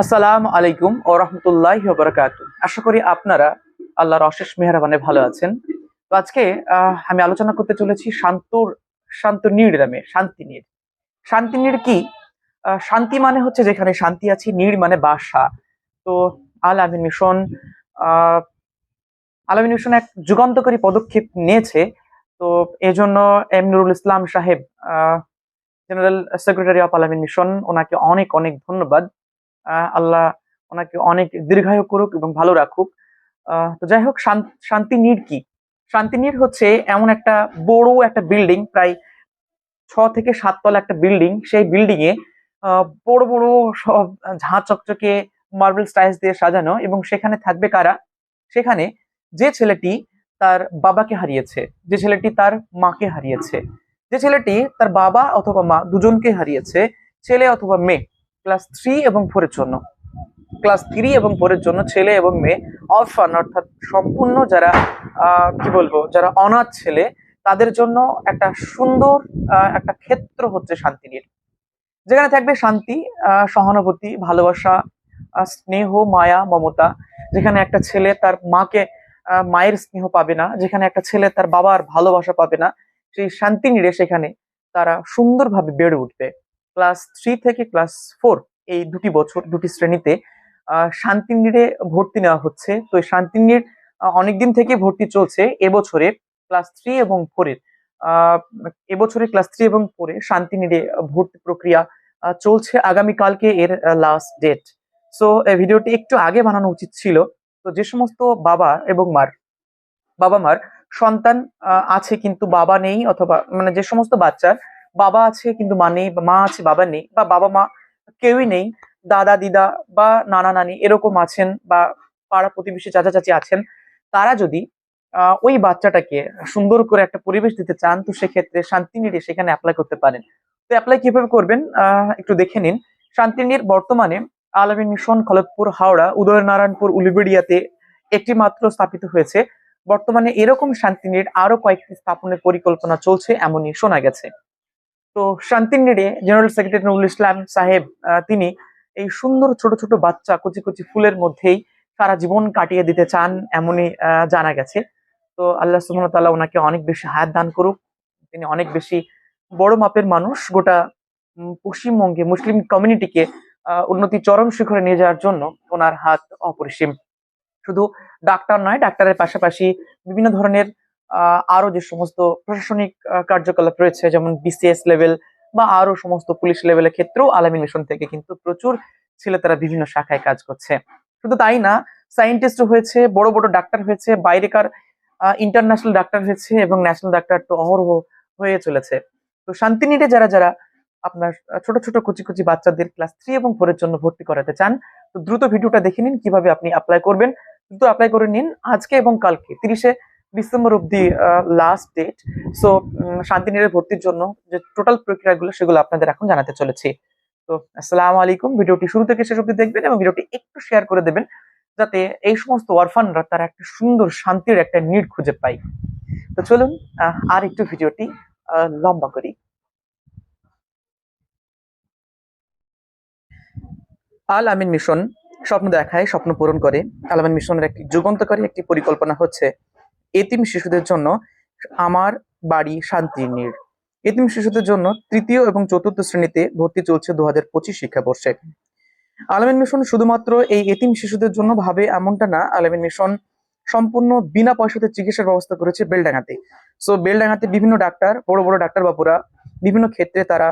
আসসালামু আলাইকুম ও রহমতুল্লাহ বরকাত আশা করি আপনারা আল্লাহর অশেষ মেহরবানে ভালো আছেন। তো আজকে আমি আলোচনা করতে চলেছি শান্তর শান্ত নীড় নামে, শান্তি নীড়। শান্তি নীড় কি? শান্তি মানে হচ্ছে যেখানে শান্তি আছে, নীড় মানে বাসা। তো আল আমিন মিশন, আহ, আল মিশন এক যুগান্তকারী পদক্ষেপ নিয়েছে। তো এজন্য M Nurul Islam Saheb general secretary of Al Ameen mission, ওনাকে অনেক অনেক ধন্যবাদ। আল্লাহ ওনাকে অনেক দীর্ঘায়ু করুক এবং ভালো রাখুক। তো যাই হোক, শান- শান্তি নীড় কি? শান্তি নীড় হচ্ছে এমন একটা বড় একটা বিল্ডিং প্রায় ছ থেকে সাততলা একটা বিল্ডিং সেই বিল্ডিং এ বড় বড় সব ঝাঁ চকচকে মার্বেল স্টাইলস দিয়ে সাজানো এবং সেখানে থাকবে কারা? সেখানে যে ছেলেটি তার বাবাকে হারিয়েছে, যে ছেলেটি তার মাকে হারিয়েছে, যে ছেলেটি তার বাবা অথবা মা দুজনকে হারিয়েছে, ছেলে অথবা মেয়ে। ক্লাস থ্রি এবং ফোরের জন্য। ক্লাস থ্রি এবং ফোরের জন্য ছেলে এবং মেয়ে অরফান, অর্থাৎ সম্পূর্ণ যারা কি বলব, যারা অনাথ ছেলে, তাদের জন্য একটা সুন্দর একটা ক্ষেত্র হচ্ছে শান্তিনীর যেখানে থাকবে শান্তি সহানুভূতি, ভালোবাসা স্নেহ, মায়া, মমতা। যেখানে একটা ছেলে তার মাকে মায়ের স্নেহ পাবে না। যেখানে একটা ছেলে তার বাবার ভালোবাসা পাবে না। সেই শান্তি নিড়ে সেখানে তারা সুন্দরভাবে বেড়ে উঠবে। ক্লাস থ্রি থেকে ক্লাস ফোর এই দুটি বছর দুটি শ্রেণীতে শান্তিনীড়ে ভর্তি নেওয়া হচ্ছে। তো এই আহ, অনেকদিন থেকে ভর্তি চলছে এবছরে ক্লাস থ্রি এবং ফোরের। আহ এবছরে ক্লাস থ্রি এবং ফোরে শান্তিনীড়ে ভর্তি প্রক্রিয়া চলছে আগামীকালকে এর লাস্ট ডেট সো এই ভিডিওটি একটু আগে বানানো উচিত ছিল। তো যে সমস্ত বাবা এবং মার বাবা মার সন্তান আছে কিন্তু বাবা নেই অথবা মানে যে সমস্ত বাচ্চার বাবা আছে, কিন্তু মা নেই, বা মা আছে, বাবা নেই, বা বাবা মা কেউই নেই, দাদা, দিদা, বা নানা, নানি এরকম আছেন, বা পাড়া প্রতিবেশী, চাচা, চাচি আছেন, তারা যদি ওই বাচ্চাটাকে সুন্দর করে একটা পরিবেশ দিতে চান, তো সেক্ষেত্রে শান্তিনীড়ে সেখানে অ্যাপ্লাই করতে পারেন। তো অ্যাপ্লাই কীভাবে করবেন? একটু দেখে নিন। শান্তিনীর বর্তমানে আলমিন মিশন খলতপুর হাওড়া, উদয়নারায়ণপুর, উলুবেড়িয়াতে একটি মাত্র স্থাপিত হয়েছে। বর্তমানে এরকম শান্তিনীড় আরও কয়েকটি স্থাপনের পরিকল্পনা চলছে, এমনই শোনা গেছে। তো শান্তিনীড়ে জেনারেল সেক্রেটারি নুরুল ইসলাম সাহেব তিনি এই সুন্দর ছোট ছোট বাচ্চা কচি কচি ফুলের মধ্যেই সারা জীবন কাটিয়ে দিতে চান এমনই জানা গেছে। তো আল্লাহ ওয়া ওনাকে অনেক বেশি হায়াত দান করুক। তিনি অনেক বেশি বড় মাপের মানুষ। গোটা পশ্চিমবঙ্গে মুসলিম কমিউনিটিকে উন্নতি চরম শিখরে নিয়ে যাওয়ার জন্য ওনার হাত অপরিসীম। শুধু ডাক্তার নয়, ডাক্তারের পাশাপাশি বিভিন্ন ধরনের আরও যে সমস্ত প্রশাসনিক কার্যকলাপ রয়েছে, যেমন বিসিএস লেভেল বা আরও সমস্ত পুলিশ লেভেলের ক্ষেত্রেও আলামী মিশন থেকে কিন্তু প্রচুর ছেলে তারা বিভিন্ন শাখায় কাজ করছে। শুধু তাই না সায়েন্টিস্ট হয়েছে, বড় বড় ডাক্তার হয়েছে, বাইরেকার ইন্টারন্যাশনাল ডাক্তার হয়েছে এবং ন্যাশনাল ডাক্তার তো অহরহ হয়ে চলেছে। তো শান্তিনীড়ে যারা যারা আপনার ছোট ছোট কুচি কুচি বাচ্চাদের ক্লাস থ্রি এবং ফোরের জন্য ভর্তি করাতে চান, তো দ্রুত ভিডিওটা দেখে নিন, কীভাবে আপনি অ্যাপ্লাই করবেন। দ্রুত অ্যাপ্লাই করে নিন আজকে এবং কালকে, তিরিশে ডিসেম্বর অব্দি লাস্ট ডেট সো শান্তিনীড়ে ভর্তির জন্য যে টোটাল প্রক্রিয়াগুলো সেগুলো আপনাদের এখন জানাতে চলেছি। তো, আসসালামু আলাইকুম। ভিডিওটি শুরু থেকে শেষ অব্দি দেখবেন এবং ভিডিওটি একটু শেয়ার করে দেবেন, যাতে এই সমস্ত অরফানরা তারা একটা সুন্দর শান্তির একটা নিড খুঁজে পায়। তো চলুন আর একটু ভিডিওটি লম্বা করি। আল আমিন মিশন স্বপ্ন দেখায়, স্বপ্ন পূরণ করে। আল আমিন মিশনের একটি যুগান্তকারী একটি পরিকল্পনা হচ্ছে এতিম শিশুদের জন্য আমার বাড়ি শান্তির নীড় এতিম শিশুদের জন্য তৃতীয় এবং চতুর্থ শ্রেণীতে ভর্তি চলছে দু হাজার পঁচিশ শিক্ষাবর্ষে। আলামিন মিশন শুধুমাত্র এই এতিম শিশুদের জন্য ভাবে এমনটা না, আলামিন মিশন সম্পূর্ণ বিনা পয়সাতে চিকিৎসার ব্যবস্থা করেছে বেলডাঙ্গাতে। সো বেলডাঙ্গাতে বিভিন্ন ডাক্তার, বড় বড় ডাক্তার বাবুরা বিভিন্ন ক্ষেত্রে তারা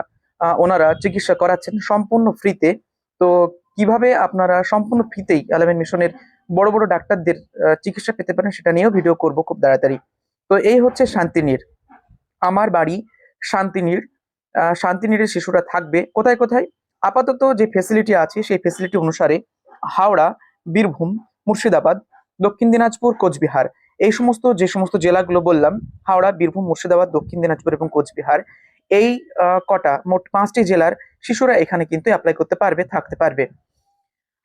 ওনারা চিকিৎসা করাচ্ছেন সম্পূর্ণ ফ্রিতে তো। কীভাবে আপনারা সম্পূর্ণ ফ্রিতেই আলামিন মিশনের বড় বড় ডাক্তারদের চিকিৎসা পেতে পারেন সেটা নিয়েও ভিডিও করব খুব তাড়াতাড়ি। তো এই হচ্ছে শান্তিনীড় আমার বাড়ি শান্তিনীড় আহ, শান্তিনীড়ের শিশুরা থাকবে। কোথায় কোথায়? আপাতত যে ফেসিলিটি আছে সেই ফেসিলিটি অনুসারে হাওড়া বীরভূম মুর্শিদাবাদ দক্ষিণ দিনাজপুর কোচবিহার। এই সমস্ত যে সমস্ত জেলাগুলো বললাম হাওড়া বীরভূম মুর্শিদাবাদ দক্ষিণ দিনাজপুর এবং কোচবিহার এই কটা মোট পাঁচটি জেলার শিশুরা এখানে কিন্তু অ্যাপ্লাই করতে পারবে থাকতে পারবে।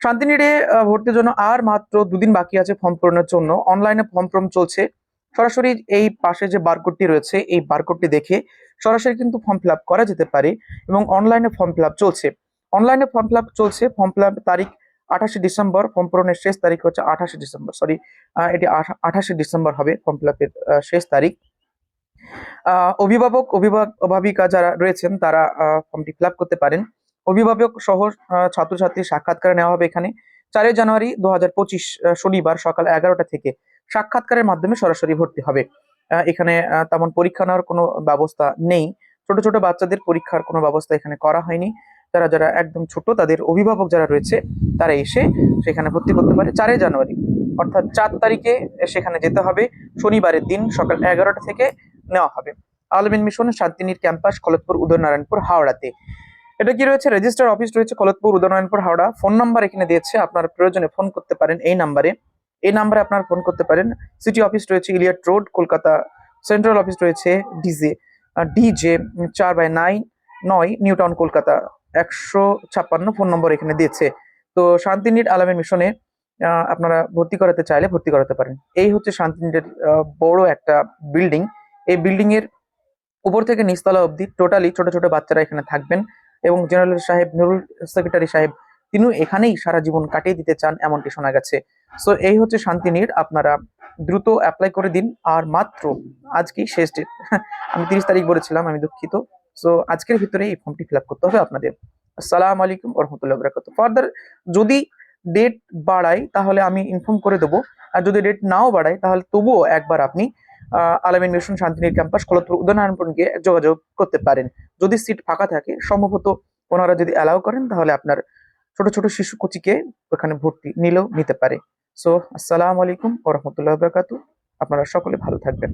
শান্তিনীড়ে ভর্তির জন্য আর মাত্র দুদিন বাকি আছে ফর্ম পূরণের জন্য। অনলাইনে ফর্ম পূরণ চলছে। সরাসরি এই পাশে যে বারকোডটি রয়েছে, এই বারকোডটি দেখে সরাসরি কিন্তু ফর্ম ফিল করা যেতে পারে এবং অনলাইনে ফর্ম ফিল চলছে। অনলাইনে ফর্ম ফিল চলছে ফর্ম ফিল তারিখ আঠাশে ডিসেম্বর ফর্ম পূরণের শেষ তারিখ হচ্ছে আঠাশে ডিসেম্বর সরি এটি আঠাশে ডিসেম্বর হবে ফর্ম ফিল শেষ তারিখ। অভিভাবক অভিভাবক, অভিভাবিকা যারা রয়েছেন, তারা ফর্মটি ফিল করতে পারেন। অভিভাবক সহ ছাত্রছাত্রীর সাক্ষাৎকার নেওয়া হবে এখানে। চারই জানুয়ারি দু হাজার পঁচিশ শনিবার সকাল এগারোটা থেকে সাক্ষাৎকারের মাধ্যমে সরাসরি ভর্তি হবে। এখানে তেমন পরীক্ষা নেওয়ার কোনো ব্যবস্থা নেই। ছোট ছোট বাচ্চাদের পরীক্ষার কোনো ব্যবস্থা এখানে করা হয়নি। তারা যারা একদম ছোট, তাদের অভিভাবক যারা রয়েছে, তারা এসে সেখানে ভর্তি করতে পারে। চারই জানুয়ারি, অর্থাৎ চার তারিখে সেখানে যেতে হবে। শনিবারের দিন সকাল এগারোটা থেকে নেওয়া হবে। আলমিন মিশন, শান্তিনীর ক্যাম্পাস কলতপুর উদয়নারায়ণপুর, হাওড়াতে। এটা কি রয়েছে? রেজিস্টার অফিস রয়েছে কলতপুর উদয়নারায়ণপুর হাওড়া। ফোন নাম্বার এখানে দিয়েছে। আপনার প্রয়োজনে ফোন করতে পারেন এই নাম্বারে এই নাম্বারে আপনার ফোন করতে পারেন। সিটি অফিস রয়েছে Elliot road Kolkata. Central office রয়েছে ডিজে ডিজে চার বাই নাইন নয় নিউ টাউন কলকাতা। একশো ছাপ্পান্ন ফোন নম্বর এখানে দিয়েছে। তো শান্তিনীর আলামের মিশনে আপনারা ভর্তি করাতে চাইলে ভর্তি করাতে পারেন। এই হচ্ছে শান্তিনীর আহ, বড় একটা বিল্ডিং এই বিল্ডিং এর উপর থেকে নিচতলা অবধি টোটালি ছোট ছোট বাচ্চারা এখানে থাকবেন। এবং জেনারেল সাহেব, নুরুল সেক্রেটারি সাহেব, তিনিও এখানেই সারা জীবন কাটিয়ে দিতে চান, এমনটি শোনা গেছে। সো এই হচ্ছে শান্তিনীর, আপনারা দ্রুত অ্যাপ্লাই করে দিন, আর মাত্র আজকেই শেষ ডেট আমি তিরিশ তারিখ বলেছিলাম, আমি দুঃখিত। সো আজকের ভিতরে এই ফর্মটি ফিল করতে হবে আপনাদের। আসসালামু আলাইকুম রহমতুল্লাহ বরাকাত ফার্দার যদি ডেট বাড়াই তাহলে আমি ইনফর্ম করে দেবো। আর যদি ডেট নাও বাড়াই তাহলে তবুও একবার আপনি আলামিন মিশন শান্তিনীর ক্যাম্পাস কলতপুর উদয়নারায়ণপুর গিয়ে যোগাযোগ করতে পারেন। যদি সিট ফাঁকা থাকে, সম্ভবত ওনারা যদি অ্যালাউ করেন, তাহলে আপনার ছোট ছোট শিশু কুচিকে ওখানে ভর্তি নিলেও নিতে পারে। সো আসসালামু আলাইকুম ও রহমতুল্লাহ আপনারা সকলে ভালো থাকবেন।